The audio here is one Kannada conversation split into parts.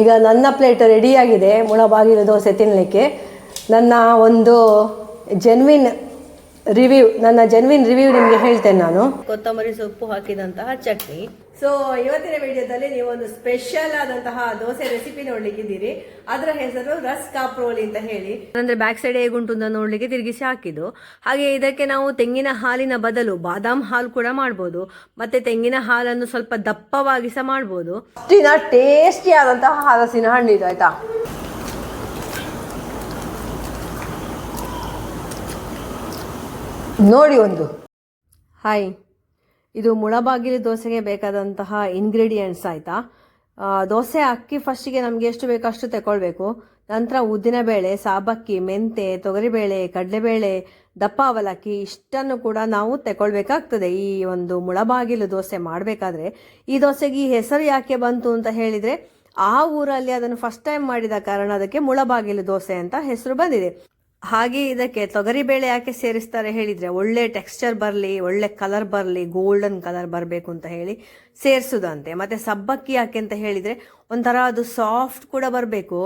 ಈಗ ನನ್ನ ಪ್ಲೇಟ್ ರೆಡಿಯಾಗಿದೆ ಮುಳಬಾಗಿಲು ದೋಸೆ ತಿನ್ನಲಿಕ್ಕೆ ನನ್ನ ಒಂದು ಜೆನ್ವಿನ್ ರಿವ್ಯೂ ನನ್ನ ಜೆನ್ವಿನ್ ರಿವ್ಯೂ ನಿಮಗೆ ಹೇಳ್ತೇನೆ ನಾನು. ಕೊತ್ತಂಬರಿ ಸೊಪ್ಪು ಹಾಕಿದಂತಹ ಚಟ್ನಿ. ಸೊ ಇವತ್ತಿನ ವಿಡಿಯೋದಲ್ಲಿ ನೀವು ಒಂದು ಸ್ಪೆಷಲ್ ಆದಂತಹ ದೋಸೆ ರೆಸಿಪಿ ನೋಡ್ಲಿಕ್ಕಿದ್ದೀರಿ. ಅದರ ಹೆಸರು ರಸ್ ಕಾಪ್ರೋಲಿ ಅಂತ ಹೇಳಿ. ಅಂದ್ರೆ ಬ್ಯಾಕ್ ಸೈಡ್ ಹೇಗುಂಟು ಅಂತ ನೋಡ್ಲಿಕ್ಕೆ ತಿರುಗಿಸಿ ಹಾಕಿದ್ದು. ಹಾಗೆ ಇದಕ್ಕೆ ನಾವು ತೆಂಗಿನ ಹಾಲಿನ ಬದಲು ಬಾದಾಮ್ ಹಾಲು ಕೂಡ ಮಾಡ್ಬೋದು. ಮತ್ತೆ ತೆಂಗಿನ ಹಾಲನ್ನು ಸ್ವಲ್ಪ ದಪ್ಪವಾಗಿ ಸಹ ಮಾಡ್ಬೋದು. ಟೇಸ್ಟಿ ಆದಂತಹ ಹಲಸಿನ ಹಣ್ಣು ಇದು ಆಯ್ತಾ? ನೋಡಿ ಒಂದು. ಹಾಯ್ ಇದು ಮುಳಬಾಗಿಲು ದೋಸೆಗೆ ಬೇಕಾದಂತಹ ಇಂಗ್ರೀಡಿಯೆಂಟ್ಸ್ ಆಯಿತಾ? ದೋಸೆ ಅಕ್ಕಿ ಫಸ್ಟಿಗೆ ನಮಗೆ ಎಷ್ಟು ಬೇಕೋ ಅಷ್ಟು ತಗೊಳ್ಬೇಕು ನಂತರ ಉದ್ದಿನಬೇಳೆ ಸಾಬಕ್ಕಿ, ಮೆಂತೆ, ತೊಗರಿಬೇಳೆ, ಕಡಲೆಬೇಳೆ, ದಪ್ಪ ಅವಲಕ್ಕಿ, ಇಷ್ಟನ್ನು ಕೂಡ ನಾವು ತಗೊಳ್ಬೇಕಾಗ್ತದೆ ಈ ಒಂದು ಮುಳಬಾಗಿಲು ದೋಸೆ ಮಾಡಬೇಕಾದ್ರೆ. ಈ ದೋಸೆಗೆ ಈ ಹೆಸರು ಯಾಕೆ ಬಂತು ಅಂತ ಹೇಳಿದರೆ, ಆ ಊರಲ್ಲಿ ಅದನ್ನು ಫಸ್ಟ್ ಟೈಮ್ ಮಾಡಿದ ಕಾರಣ ಅದಕ್ಕೆ ಮುಳಬಾಗಿಲು ದೋಸೆ ಅಂತ ಹೆಸರು ಬಂದಿದೆ. ಹಾಗೆ ಇದಕ್ಕೆ ತೊಗರಿಬೇಳೆ ಯಾಕೆ ಸೇರಿಸ್ತಾರೆ ಹೇಳಿದ್ರೆ ಒಳ್ಳೆ ಟೆಕ್ಸ್ಚರ್ ಬರಲಿ, ಒಳ್ಳೆ ಕಲರ್ ಬರಲಿ ಗೋಲ್ಡನ್ ಕಲರ್ ಬರಬೇಕು ಅಂತ ಹೇಳಿ ಸೇರಿಸುದಂತೆ. ಮತ್ತೆ ಸಬ್ಬಕ್ಕಿ ಯಾಕೆ ಅಂತ ಹೇಳಿದ್ರೆ ಒಂಥರ ಅದು ಸಾಫ್ಟ್ ಕೂಡ ಬರಬೇಕು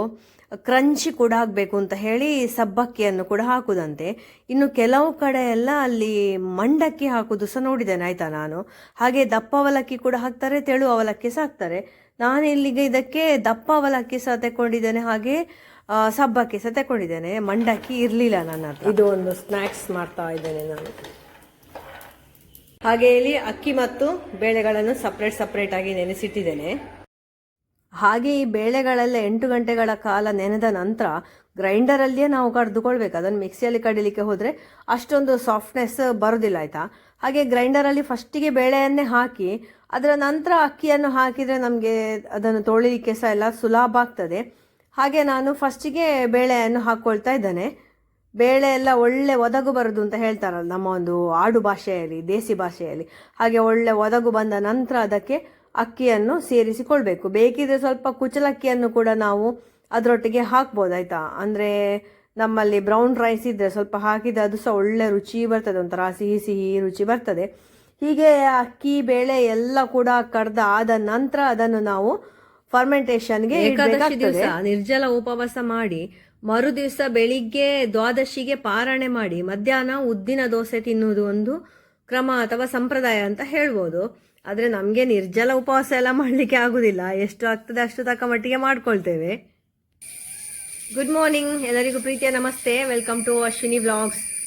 ಕ್ರಂಚಿ ಕೂಡ ಆಗಬೇಕು ಅಂತ ಹೇಳಿ ಸಬ್ಬಕ್ಕಿಯನ್ನು ಕೂಡ ಹಾಕುದಂತೆ. ಇನ್ನು ಕೆಲವು ಕಡೆ ಎಲ್ಲ ಅಲ್ಲಿ ಮಂಡಕ್ಕಿ ಹಾಕುದು ಸಹ ನೋಡಿದ್ದೇನೆ, ಆಯಿತಾ ನಾನು? ಹಾಗೆ ದಪ್ಪ ಅವಲಕ್ಕಿ ಕೂಡ ಹಾಕ್ತಾರೆ, ತೆಳು ಅವಲಕ್ಕಿ ಸಹ ಹಾಕ್ತಾರೆ. ನಾನು ಇಲ್ಲಿಗೆ ಇದಕ್ಕೆ ದಪ್ಪ ಅವಲಕ್ಕಿ ಸಹ ತಗೊಂಡಿದ್ದೇನೆ ಹಾಗೆ ಸಬ್ಬಕ್ಕಿ ಸಹ ತಗೊಂಡಿದ್ದೇನೆ ಮಂಡಕ್ಕಿ ಇರಲಿಲ್ಲ ನನ್ನ ಇದು ಒಂದು ಸ್ನ್ಯಾಕ್ಸ್ ಮಾಡ್ತಾ ಇದ್ದೇನೆ ನಾನು. ಹಾಗೆ ಇಲ್ಲಿ ಅಕ್ಕಿ ಮತ್ತು ಬೇಳೆಗಳನ್ನು ಸಪ್ರೇಟ್ ಸಪ್ರೇಟ್ ಆಗಿ ನೆನೆಸಿಟ್ಟಿದ್ದೇನೆ. ಹಾಗೆ ಈ ಬೇಳೆಗಳೆಲ್ಲ ಎಂಟು ಗಂಟೆಗಳ ಕಾಲ ನೆನೆದ ನಂತರ ಗ್ರೈಂಡರಲ್ಲಿಯೇ ನಾವು ಕಡ್ದುಕೊಳ್ಬೇಕು. ಅದನ್ನು ಮಿಕ್ಸಿಯಲ್ಲಿ ಕಡಿಲಿಕ್ಕೆ ಹೋದರೆ ಅಷ್ಟೊಂದು ಸಾಫ್ಟ್ನೆಸ್ ಬರೋದಿಲ್ಲ, ಆಯಿತಾ? ಹಾಗೆ ಗ್ರೈಂಡರಲ್ಲಿ ಫಸ್ಟಿಗೆ ಬೇಳೆಯನ್ನೇ ಹಾಕಿ, ಅದರ ನಂತರ ಅಕ್ಕಿಯನ್ನು ಹಾಕಿದರೆ ನಮಗೆ ಅದನ್ನು ತೊಳಿಲಿಕ್ಕೆ ಸಹ ಎಲ್ಲ ಸುಲಭ ಆಗ್ತದೆ. ಹಾಗೆ ನಾನು ಫಸ್ಟಿಗೆ ಬೇಳೆಯನ್ನು ಹಾಕ್ಕೊಳ್ತಾ ಇದ್ದೇನೆ. ಬೇಳೆ ಎಲ್ಲ ಒಳ್ಳೆ ಒದಗು ಬರೋದು ಅಂತ ಹೇಳ್ತಾರಲ್ಲ ನಮ್ಮ ಒಂದು ಆಡು ಭಾಷೆಯಲ್ಲಿ, ದೇಸಿ ಭಾಷೆಯಲ್ಲಿ. ಹಾಗೆ ಒಳ್ಳೆ ಒದಗು ಬಂದ ನಂತರ ಅದಕ್ಕೆ ಅಕ್ಕಿಯನ್ನು ಸೇರಿಸಿಕೊಳ್ಬೇಕು. ಬೇಕಿದ್ರೆ ಸ್ವಲ್ಪ ಕುಚಲಕ್ಕಿಯನ್ನು ಕೂಡ ನಾವು ಅದರೊಟ್ಟಿಗೆ ಹಾಕ್ಬೋದು ಆಯಿತಾ? ಅಂದರೆ ನಮ್ಮಲ್ಲಿ ಬ್ರೌನ್ ರೈಸ್ ಇದ್ದರೆ ಸ್ವಲ್ಪ ಹಾಕಿದ್ರೆ ಅದು ಸಹ ಒಳ್ಳೆ ರುಚಿ ಬರ್ತದೆ ಒಂಥರ ಸಿಹಿ ಸಿಹಿ ರುಚಿ ಬರ್ತದೆ. ಹೀಗೆ ಅಕ್ಕಿ ಬೇಳೆ ಎಲ್ಲ ಕೂಡ ಕಡ್ದ ಆದ ನಂತರ ಅದನ್ನು ನಾವು ಫರ್ಮೆಂಟೇಶನ್ಗೆ ದಿವಸ ನಿರ್ಜಲ ಉಪವಾಸ ಮಾಡಿ ಮರು ದಿವಸ ಬೆಳಿಗ್ಗೆ ದ್ವಾದಶಿಗೆ ಪಾರಣೆ ಮಾಡಿ ಮಧ್ಯಾಹ್ನ ಉದ್ದಿನ ದೋಸೆ ತಿನ್ನುವುದು ಒಂದು ಕ್ರಮ ಅಥವಾ ಸಂಪ್ರದಾಯ ಅಂತ ಹೇಳ್ಬೋದು. ಆದರೆ ನಮಗೆ ನಿರ್ಜಲ ಉಪವಾಸ ಎಲ್ಲ ಮಾಡಲಿಕ್ಕೆ ಆಗುದಿಲ್ಲ. ಎಷ್ಟು ಆಗ್ತದೆ ಅಷ್ಟು ತಕ್ಕ ಮಟ್ಟಿಗೆ ಮಾಡ್ಕೊಳ್ತೇವೆ. ಗುಡ್ ಮಾರ್ನಿಂಗ್ ಎಲ್ಲರಿಗೂ ಪ್ರೀತಿಯ ನಮಸ್ತೆ. ವೆಲ್ಕಮ್ ಟು ಅಶ್ವಿನಿ ವ್ಲಾಗ್ಸ್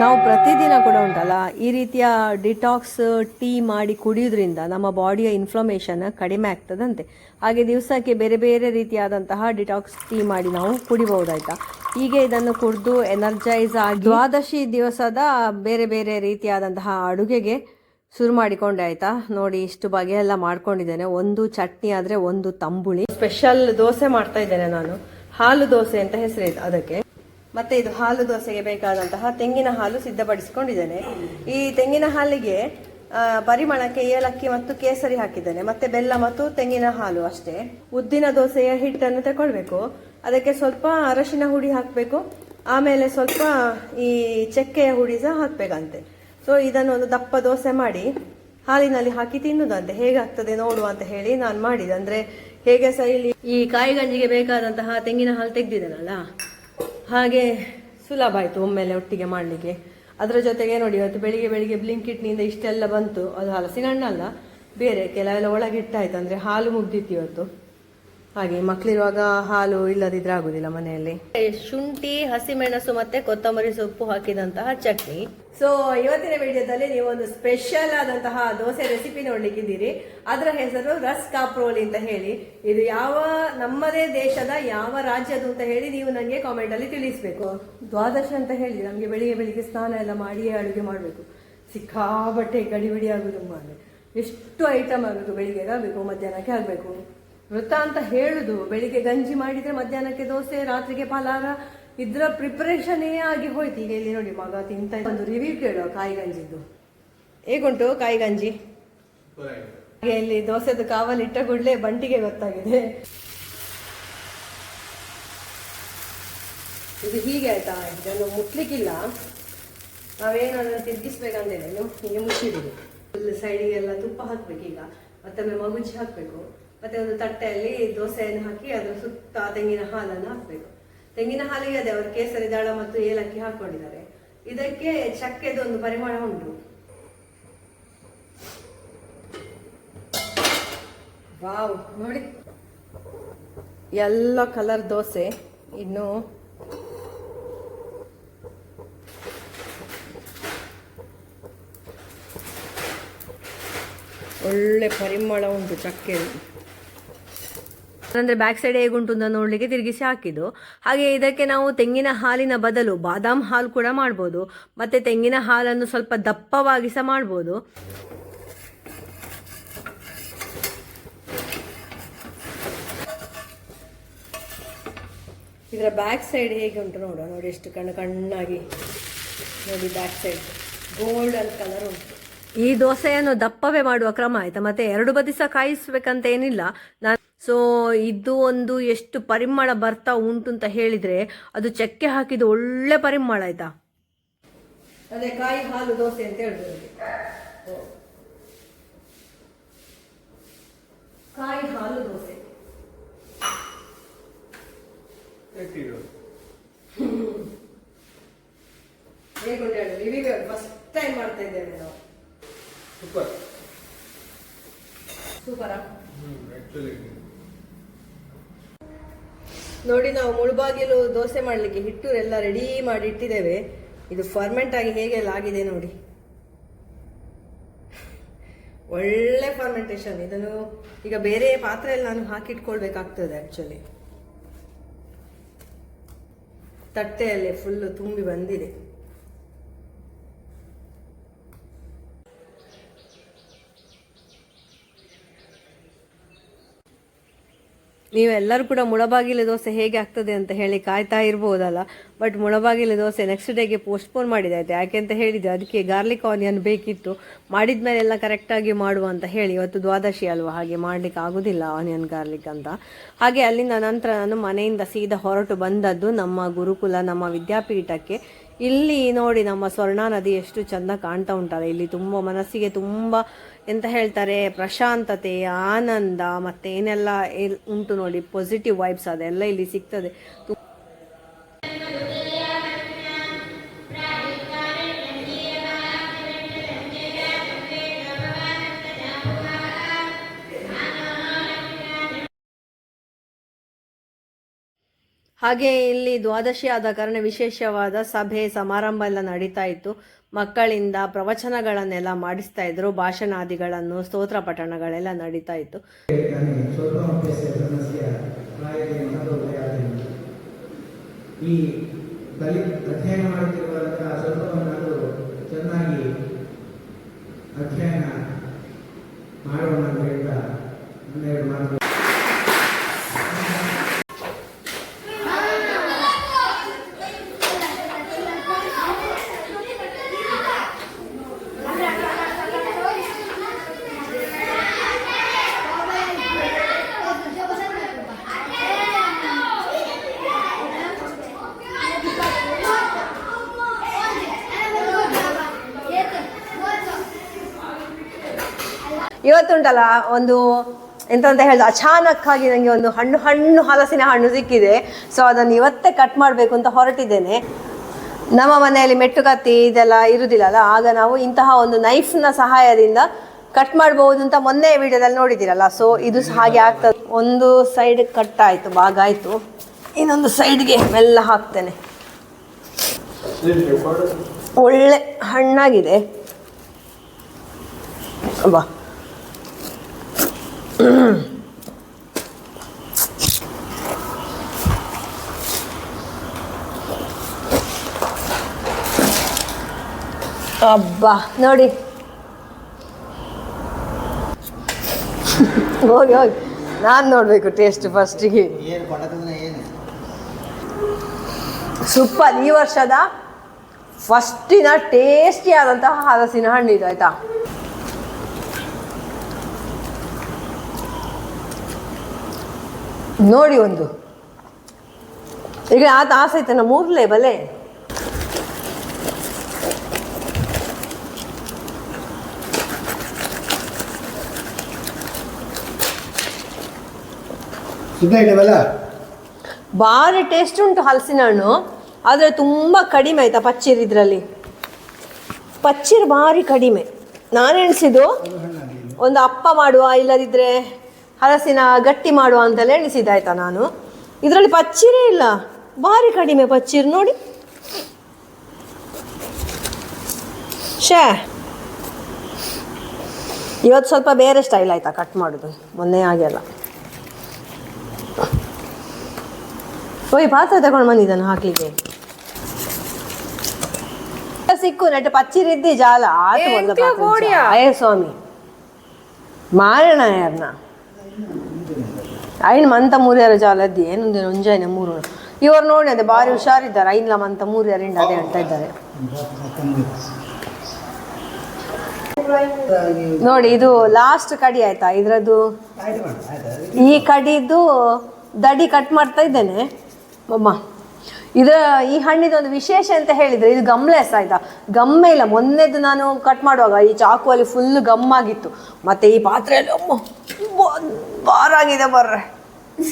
ನಾವು ಪ್ರತಿದಿನ ಕೂಡ ಉಂಟಲ್ಲ, ಈ ರೀತಿಯ ಡಿಟಾಕ್ಸ್ ಟೀ ಮಾಡಿ ಕುಡಿಯೋದ್ರಿಂದ ನಮ್ಮ ಬಾಡಿಯ ಇನ್ಫ್ಲಮೇಷನ್ ಕಡಿಮೆ ಆಗ್ತದಂತೆ. ಹಾಗೆ ದಿವಸಕ್ಕೆ ಬೇರೆ ಬೇರೆ ರೀತಿಯಾದಂತಹ ಡಿಟಾಕ್ಸ್ ಟೀ ಮಾಡಿ ನಾವು ಕುಡಿಬಹುದಾಯ್ತಾ? ಹೀಗೆ ಇದನ್ನು ಕುಡಿದು ಎನರ್ಜೈಸ್ ಆಗಿ ದ್ವಾದಶಿ ದಿವಸದ ಬೇರೆ ಬೇರೆ ರೀತಿಯಾದಂತಹ ಅಡುಗೆಗೆ ಶುರು ಮಾಡಿಕೊಂಡೆ ಆಯ್ತಾ? ನೋಡಿ ಇಷ್ಟು ಬಗೆ ಎಲ್ಲ ಮಾಡ್ಕೊಂಡಿದ್ದೇನೆ. ಒಂದು ಚಟ್ನಿ ಆದ್ರೆ ಒಂದು ತಂಬುಳಿ. ಸ್ಪೆಷಲ್ ದೋಸೆ ಮಾಡ್ತಾ ಇದ್ದೇನೆ ನಾನು. ಹಾಲು ದೋಸೆ ಅಂತ ಹೆಸರಿದೆ ಅದಕ್ಕೆ. ಮತ್ತೆ ಇದು ಹಾಲು ದೋಸೆಗೆ ಬೇಕಾದಂತಹ ತೆಂಗಿನ ಹಾಲು ಸಿದ್ಧಪಡಿಸಿಕೊಂಡಿದ್ದೇನೆ. ಈ ತೆಂಗಿನ ಹಾಲಿಗೆ ಪರಿಮಳಕ್ಕೆ ಏಲಕ್ಕಿ ಮತ್ತು ಕೇಸರಿ ಹಾಕಿದ್ದೇನೆ. ಮತ್ತೆ ಬೆಲ್ಲ ಮತ್ತು ತೆಂಗಿನ ಹಾಲು ಅಷ್ಟೇ. ಉದ್ದಿನ ದೋಸೆಯ ಹಿಟ್ಟನ್ನು ತಗೊಳ್ಬೇಕು ಅದಕ್ಕೆ ಸ್ವಲ್ಪ ಅರಶಿನ ಹುಡಿ ಹಾಕಬೇಕು. ಆಮೇಲೆ ಸ್ವಲ್ಪ ಈ ಚಕ್ಕೆಯ ಹುಡಿ ಸಹ ಹಾಕ್ಬೇಕಂತೆ. ಸೊ ಇದನ್ನು ಒಂದು ದಪ್ಪ ದೋಸೆ ಮಾಡಿ ಹಾಲಿನಲ್ಲಿ ಹಾಕಿ ತಿನ್ನುದಂತೆ. ಹೇಗಾಗ್ತದೆ ನೋಡುವ ಅಂತ ಹೇಳಿ ನಾನು ಮಾಡಿದೆ. ಅಂದ್ರೆ ಹೇಗೆ ಸಹ ಇಲ್ಲಿ ಈ ಕಾಯಿ ಗಂಜಿಗೆ ಬೇಕಾದಂತಹ ತೆಂಗಿನ ಹಾಲು ತೆಗ್ದಿದ್ದೇನಲ್ಲ? ಹಾಗೆ ಸುಲಭ ಆಯಿತು ಒಮ್ಮೆಲೆ ಒಟ್ಟಿಗೆ ಮಾಡಲಿಕ್ಕೆ. ಅದರ ಜೊತೆಗೆ ನೋಡಿ, ಇವತ್ತು ಬೆಳಿಗ್ಗೆ ಬೆಳಿಗ್ಗೆ ಬ್ಲಿಂಕಿಟ್ನಿಂದ ಇಷ್ಟೆಲ್ಲ ಬಂತು. ಅದು ಹಲಸಿನ ಹಣ್ಣಲ್ಲ ಬೇರೆ ಕೆಲವೆಲ್ಲ ಒಳಗಿಟ್ಟಾಯ್ತು ಅಂದರೆ ಹಾಲು ಮುಗ್ದಿತ್ತು ಇವತ್ತು. ಹಾಗೆ ಮಕ್ಕಳಿರುವಾಗ ಹಾಲು ಇಲ್ಲದಿದ್ರೆ ಆಗುದಿಲ್ಲ ಮನೆಯಲ್ಲಿ. ಶುಂಠಿ ಹಸಿಮೆಣಸು ಮತ್ತೆ ಕೊತ್ತಂಬರಿ ಸೊಪ್ಪು ಹಾಕಿದಂತಹ ಚಟ್ನಿ. ಸೊ ಇವತ್ತಿನ ವಿಡಿಯೋದಲ್ಲಿ ನೀವು ಒಂದು ಸ್ಪೆಷಲ್ ಆದಂತಹ ದೋಸೆ ರೆಸಿಪಿ ನೋಡ್ಲಿಕ್ಕಿದ್ದೀರಿ. ಅದರ ಹೆಸರು ರಸ್ ಕಾಪ್ರೋಲಿ ಅಂತ ಹೇಳಿ. ಇದು ಯಾವ ನಮ್ಮದೇ ದೇಶದ ಯಾವ ರಾಜ್ಯದು ಅಂತ ಹೇಳಿ ನೀವು ನನಗೆ ಕಾಮೆಂಟ್ ಅಲ್ಲಿ ತಿಳಿಸ್ಬೇಕು. ದ್ವಾದಶ ಅಂತ ಹೇಳಿ ನಮ್ಗೆ ಬೆಳಿಗ್ಗೆ ಬೆಳಿಗ್ಗೆ ಸ್ನಾನ ಎಲ್ಲ ಮಾಡಿಯೇ ಅಡುಗೆ ಮಾಡಬೇಕು. ಸಿಕ್ಕಾಬಟ್ಟೆ ಗಡಿಬಿಡಿ ಆಗುದು ಮಾಡಿ ಎಷ್ಟು ಐಟಮ್ ಆಗುದು ಬೆಳಿಗ್ಗೆ ಆಗಬೇಕು ಮಧ್ಯಾಹ್ನಕ್ಕೆ ಆಗಬೇಕು? ವೃತ್ತ ಅಂತ ಹೇಳುದು. ಬೆಳಿಗ್ಗೆ ಗಂಜಿ ಮಾಡಿದ್ರೆ ಮಧ್ಯಾಹ್ನಕ್ಕೆ ದೋಸೆ ರಾತ್ರಿಗೆ ಫಲಹಾರ ಇದ್ರ ಪ್ರಿಪರೇಷನೇ ಆಗಿ ಹೋಯ್ತು. ಈಗ ಇಲ್ಲಿ ನೋಡಿ ಮಗ ತಿಂತ ಒಂದು ರಿವ್ಯೂ ಕೇಳುವ ಕಾಯಿ ಗಂಜಿದ್ದು. ಹೇಗುಂಟು ಕಾಯಿ ಗಂಜಿ? ಇಲ್ಲಿ ದೋಸೆದು ಕಾವಲ್ ಇಟ್ಟ ಕೂಡಲೇ ಬಂಟಿಗೆ ಗೊತ್ತಾಗಿದೆ. ಇದು ಹೀಗೆ ಆಯ್ತಾ? ಇದನ್ನು ಮುಟ್ಲಿಕ್ಕಿಲ್ಲ. ನಾವೇನಾದ್ರೂ ತಿರುಗಿಸ್ಬೇಕಂದೇನು ಹೀಗೆ ಮುಚ್ಚಿಬಿಡಿ. ಫುಲ್ ಸೈಡಿಗೆಲ್ಲ ತುಪ್ಪ ಈಗ ಮತ್ತೊಮ್ಮೆ ಮಗುಚಿ ಹಾಕ್ಬೇಕು. ಮತ್ತೆ ಒಂದು ತಟ್ಟೆಯಲ್ಲಿ ದೋಸೆಯನ್ನು ಹಾಕಿ ಅದರ ಸುತ್ತ ತೆಂಗಿನ ಹಾಲನ್ನು ಹಾಕಬೇಕು. ತೆಂಗಿನ ಹಾಲಿಗೆ ಅದೇ ಅವರು ಕೇಸರಿ ದಾಳ ಮತ್ತು ಏಲಕ್ಕಿ ಹಾಕೊಂಡಿದ್ದಾರೆ. ಇದಕ್ಕೆ ಚಕ್ಕೆದು ಒಂದು ಪರಿಮಳ ಉಂಟು. ವಾವ್, ನೋಡಿ. ಎಲ್ಲ ಕಲರ್ ದೋಸೆ. ಇನ್ನು ಒಳ್ಳೆ ಪರಿಮಳ ಉಂಟು ಚಕ್ಕೆ ಅಂದರೆ ಬ್ಯಾಕ್ ಸೈಡ್ ಹೇಗುಂಟು ನೋಡ್ಲಿಕ್ಕೆ ತಿರುಗಿಸಿ ಹಾಕಿದ್ದು. ಹಾಗೆ ಇದಕ್ಕೆ ನಾವು ತೆಂಗಿನ ಹಾಲಿನ ಬದಲು ಬಾದಾಮ್ ಹಾಲು ಕೂಡ ಮಾಡ್ಬೋದು. ಮತ್ತೆ ತೆಂಗಿನ ಹಾಲನ್ನು ಸ್ವಲ್ಪ ದಪ್ಪವಾಗಿ ಸಹ ಮಾಡ್ಬೋದು. ಇದರ ಬ್ಯಾಕ್ ಸೈಡ್ ಹೇಗೆ ಉಂಟು ನೋಡುವ. ನೋಡಿ ಎಷ್ಟು ಕಣ್ಣು ಕಣ್ಣಾಗಿ ನೋಡಿ ಬ್ಯಾಕ್ ಸೈಡ್ ಗೋಲ್ಡನ್ ಕಲರ್ ಉಂಟು. ಈ ದೋಸೆಯನ್ನು ದಪ್ಪವೇ ಮಾಡುವ ಕ್ರಮ ಆಯ್ತಾ? ಮತ್ತೆ ಎರಡು ಬದಿ ಸಹ ಕಾಯಿಸ್ಬೇಕಂತ ಏನಿಲ್ಲ. ನಾನು ಸೊ ಇದು ಒಂದು ಎಷ್ಟು ಪರಿಮಳ ಬರ್ತಾ ಉಂಟು ಅಂತ ಹೇಳಿದ್ರೆ ಅದು ಚಕ್ಕೆ ಹಾಕಿದ ಒಳ್ಳೆ ಪರಿಮಳ ಆಯ್ತಾ? ಅದೇ ಕಾಯಿ ಹಾಲು ದೋಸೆ ಅಂತ ಹೇಳಿದ್ರು ಅದಕ್ಕೆ. ಕಾಯಿ ಹಾಲು ದೋಸೆ ಹೇಗುಂಟು ಹೇಳಿ ರಿವ್ಯೂ ಫಸ್ಟ್ ಟೈಮ್ ಮಾಡ್ತಾ ಇದ್ದೇವೆ ನಾವು ಸೂಪರ್ ಸೂಪರಾ ಆಕ್ಚುಲಿ ನೋಡಿ ನಾವು ಮುಳುಬಾಗಿಲು ದೋಸೆ ಮಾಡಲಿಕ್ಕೆ ಹಿಟ್ಟು ಎಲ್ಲ ರೆಡಿ ಮಾಡಿ ಇಟ್ಟಿದ್ದೇವೆ. ಇದು ಫರ್ಮೆಂಟ್ ಆಗಿ ಹೇಗೆಲ್ಲ ಆಗಿದೆ ನೋಡಿ. ಒಳ್ಳೆ ಫರ್ಮೆಂಟೇಷನ್ ಇದನ್ನು ಈಗ ಬೇರೆ ಪಾತ್ರೆಯಲ್ಲಿ ನಾನು ಹಾಕಿಟ್ಕೊಳ್ಬೇಕಾಗ್ತದೆ ಆ್ಯಕ್ಚುಲಿ ತಟ್ಟೆಯಲ್ಲಿ ಫುಲ್ಲು ತುಂಬಿ ಬಂದಿದೆ. ನೀವೆಲ್ಲರೂ ಕೂಡ ಮುಳಬಾಗಿಲು ದೋಸೆ ಹೇಗೆ ಆಗ್ತದೆ ಅಂತ ಹೇಳಿ ಕಾಯ್ತಾ ಇರ್ಬೋದಲ್ಲ ಬಟ್ ಮುಳಬಾಗಿಲು ದೋಸೆ ನೆಕ್ಸ್ಟ್ ಡೇಗೆ ಪೋಸ್ಟ್ಪೋನ್ ಮಾಡಿದಾಯ್ತು. ಯಾಕೆ ಅಂತ ಹೇಳಿದೆ ಅದಕ್ಕೆ ಗಾರ್ಲಿಕ್ ಆನಿಯನ್ ಬೇಕಿತ್ತು. ಮಾಡಿದ ಮೇಲೆ ಎಲ್ಲ ಕರೆಕ್ಟಾಗಿ ಮಾಡುವ ಅಂತ ಹೇಳಿ, ಇವತ್ತು ದ್ವಾದಶಿ ಅಲ್ವಾ? ಹಾಗೆ ಮಾಡಲಿಕ್ಕೆ ಆಗೋದಿಲ್ಲ ಆನಿಯನ್ ಗಾರ್ಲಿಕ್ ಅಂತ. ಹಾಗೆ ಅಲ್ಲಿಂದ ನಂತರ ನಾನು ಮನೆಯಿಂದ ಸೀದಾ ಹೊರಟು ಬಂದದ್ದು ನಮ್ಮ ಗುರುಕುಲ, ನಮ್ಮ ವಿದ್ಯಾಪೀಠಕ್ಕೆ. ಇಲ್ಲಿ ನೋಡಿ ನಮ್ಮ ಸ್ವರ್ಣ ನದಿ ಎಷ್ಟು ಚಂದ ಕಾಣ್ತಾ ಉಂಟಲ್ಲ. ಇಲ್ಲಿ ತುಂಬ ಮನಸ್ಸಿಗೆ ತುಂಬ ಎಂತ ಹೇಳ್ತಾರೆ, ಪ್ರಶಾಂತತೆ, ಆನಂದ ಮತ್ತೆ ಏನೆಲ್ಲ ಉಂಟು ನೋಡಿ ಪಾಸಿಟಿವ್ ವೈಬ್ಸ್ ಅದೆಲ್ಲ ಇಲ್ಲಿ ಸಿಗ್ತದೆ. ಹಾಗೆ ಇಲ್ಲಿ ದ್ವಾದಶಿ ಆದ ಕಾರಣ ವಿಶೇಷವಾದ ಸಭೆ, ಸಮಾರಂಭ ಎಲ್ಲ ನಡೀತಾ ಇತ್ತು. ಮಕ್ಕಳಿಂದ ಪ್ರವಚನಗಳನ್ನೆಲ್ಲ ಮಾಡಿಸ್ತಾ ಇದ್ರು. ಭಾಷಣಾದಿಗಳನ್ನು, ಸ್ತೋತ್ರ ಪಠಣಗಳೆಲ್ಲ ನಡೀತಾ ಇತ್ತು. ಈ ಇವತ್ತುಂಟಲ್ಲ, ಒಂದು ಎಂತ ಅಂತ ಹೇಳಿದ್ರೆ ಅಚಾನಕ್ ಆಗಿ ನನಗೆ ಒಂದು ಹಣ್ಣು ಹಣ್ಣು, ಹಲಸಿನ ಹಣ್ಣು ಸಿಕ್ಕಿದೆ. ಸೊ ಅದನ್ನು ಇವತ್ತೇ ಕಟ್ ಮಾಡಬೇಕು ಅಂತ ಹೊರಟಿದ್ದೇನೆ. ನಮ್ಮ ಮನೆಯಲ್ಲಿ ಮೆಟ್ಟು ಕತ್ತಿ ಇದೆಲ್ಲ ಇರುವುದಿಲ್ಲಲ್ಲ ಆಗ ನಾವು ಇಂತಹ ಒಂದು ನೈಫ್ನ ಸಹಾಯದಿಂದ ಕಟ್ ಮಾಡಬಹುದು ಅಂತ ಮೊನ್ನೆ ವಿಡಿಯೋದಲ್ಲಿ ನೋಡಿದ್ದೀರಲ್ಲ ಸೊ ಇದು ಹಾಗೆ ಆಗ್ತದೆ. ಒಂದು ಸೈಡ್ ಕಟ್ ಆಯಿತು, ಭಾಗ ಆಯಿತು. ಇನ್ನೊಂದು ಸೈಡ್ಗೆ ಮೆಲ್ಲ ಹಾಕ್ತೇನೆ. ಒಳ್ಳೆ ಹಣ್ಣಾಗಿದೆ. ಬಾ. ಅಬ್ಬಾ, ನೋಡಿ. ಹೋಗಿ ಹೋಗಿ ನಾನು ನೋಡಬೇಕು ಟೇಸ್ಟ್ ಫಸ್ಟಿಗೆ ಸೂಪರ್, ಈ ವರ್ಷದ ಫಸ್ಟಿನ ಟೇಸ್ಟಿ ಆದಂತಹ ಹಲಸಿನ ಹಣ್ಣು ಇದು, ಆಯ್ತಾ? ನೋಡಿ ಒಂದು. ಈಗ ಆತ ಆಸೆ ಐತೆ ನಮ್ಮ ಸಿದ್ಧ ಬಲೆ. ಭಾರಿ ಟೇಸ್ಟ್ ಉಂಟು ಹಲಸಿನ ಹಣ್ಣು ಆದರೆ ತುಂಬ ಕಡಿಮೆ ಆಯ್ತಾ ಪಚ್ಚಿರ್ ಇದರಲ್ಲಿ. ಪಚ್ಚಿರ್ ಭಾರಿ ಕಡಿಮೆ. ನಾನು ಎಣಿಸಿದ್ದು ಒಂದು ಅಪ್ಪ ಮಾಡುವ ಇಲ್ಲದಿದ್ದರೆ ಹಲಸಿನ ಗಟ್ಟಿ ಮಾಡುವ ಅಂತೆಲ್ಲ ಎಣಿಸಿದಾಯ್ತಾ ನಾನು? ಇದರಲ್ಲಿ ಪಚ್ಚಿರೇ ಇಲ್ಲ. ಭಾರಿ ಕಡಿಮೆ ಪಚ್ಚಿರು ನೋಡಿ. ಶೇ ಇವತ್ತು ಸ್ವಲ್ಪ ಬೇರೆ ಸ್ಟೈಲ್ ಆಯ್ತಾ ಕಟ್ ಮಾಡೋದು? ಮೊನ್ನೆ ಹಾಗೆಲ್ಲ ಓಯ್ ಪಾತ್ರೆ ತಗೊಂಡು ಬಂದಿದ್ದಾನೆ ಹಾಕ್ಲಿಕ್ಕೆ. ಸಿಕ್ಕು ನೆಟ್ಟು ಪಚ್ಚಿರಿದ್ದಿ ಜಾಲ. ಜಾ- ಸ್ವಾಮಿ. ಮಾರಣ ಯಾರನ್ನ ಐನ್ ಮಂತ ಮೂರ್ಯಾರ ಜಾಲ ಅದ್ದಿ ಏನೊಂದು ಒಂಜಾಯ್ನ ಮೂರು. ಇವರು ನೋಡಿ ಅದೇ, ಭಾರಿ ಹುಷಾರಿದ್ದಾರೆ. ಐನ್ಲ ಮಂತ ಮೂರ್ಯಾರಿಂದ ಅದೇ ಅಂತ ಇದ್ದಾರೆ. ನೋಡಿ, ಇದು ಲಾಸ್ಟ್ ಕಡಿ ಆಯ್ತಾ? ಇದ್ರದ್ದು ಈ ಕಡಿದು ದಡಿ ಕಟ್ ಮಾಡ್ತಾ ಇದ್ದೇನೆ. ಅಮ್ಮ ಇದರ ಈ ಹಣ್ಣಿದ ಒಂದು ವಿಶೇಷ ಅಂತ ಹೇಳಿದ್ರೆ ಇದು ಗಮ್ಲೆಸ್ ಆಯ್ತಾ? ಗಮ್ಮೆ ಇಲ್ಲ. ಮೊನ್ನೆದು ನಾನು ಕಟ್ ಮಾಡುವಾಗ ಈ ಚಾಕುವಲ್ಲಿ ಫುಲ್ ಗಮ್ಮಾಗಿತ್ತು ಮತ್ತೆ ಈ ಪಾತ್ರೆಯಲ್ಲಿ ಬಾರಾಗಿದೆ ಬರ್ರೆ.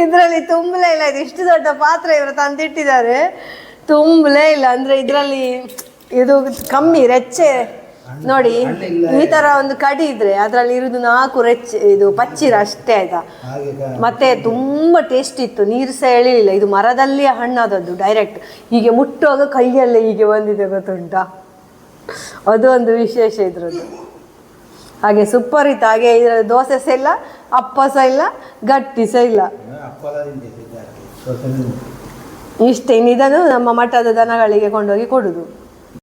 ಇದರಲ್ಲಿ ತುಂಬಲೇ ಇಲ್ಲ. ಇದು ಇಷ್ಟು ದೊಡ್ಡ ಪಾತ್ರೆ ಇವರು ತಂದಿಟ್ಟಿದ್ದಾರೆ. ತುಂಬಲೇ ಇಲ್ಲ. ಅಂದ್ರೆ ಇದರಲ್ಲಿ ಇದು ಕಮ್ಮಿ, ರೆಚ್ಚೆ ನೋಡಿ ಈ ತರ ಒಂದು ಕಡಿ ಇದ್ರೆ ಅದ್ರಲ್ಲಿ ಇರುದು ನಾಲ್ಕು ರೆಚ್ ಇದು ಪಚ್ಚಿರ ಅಷ್ಟೇ ಆಯ್ತಾ ಮತ್ತೆ ತುಂಬಾ ಟೇಸ್ಟ್ ಇತ್ತು. ನೀರು ಸಹ ಎಳಿಲಿಲ್ಲ. ಇದು ಮರದಲ್ಲಿ ಹಣ್ಣಾದದ್ದು ಡೈರೆಕ್ಟ್ ಹೀಗೆ ಮುಟ್ಟುವಾಗ ಕೈಯಲ್ಲೇ ಹೀಗೆ ಬಂದಿದೆ ಗೊತ್ತುಂಟಾ? ಅದು ಒಂದು ವಿಶೇಷ ಇದ್ರದ್ದು. ಹಾಗೆ ಸೂಪರ್ ಇತ್ತು. ಹಾಗೆ ಇದರ ದೋಸೆ ಸಹ ಇಲ್ಲ ಅಪ್ಪ ಸಹ ಇಲ್ಲ ಗಟ್ಟಿ ಸಹ ಇಲ್ಲ ಇಷ್ಟೇ ನಮ್ಮ ಮಠದ ದನಗಳಿಗೆ ಕೊಂಡೋಗಿ ಕೊಡುದು.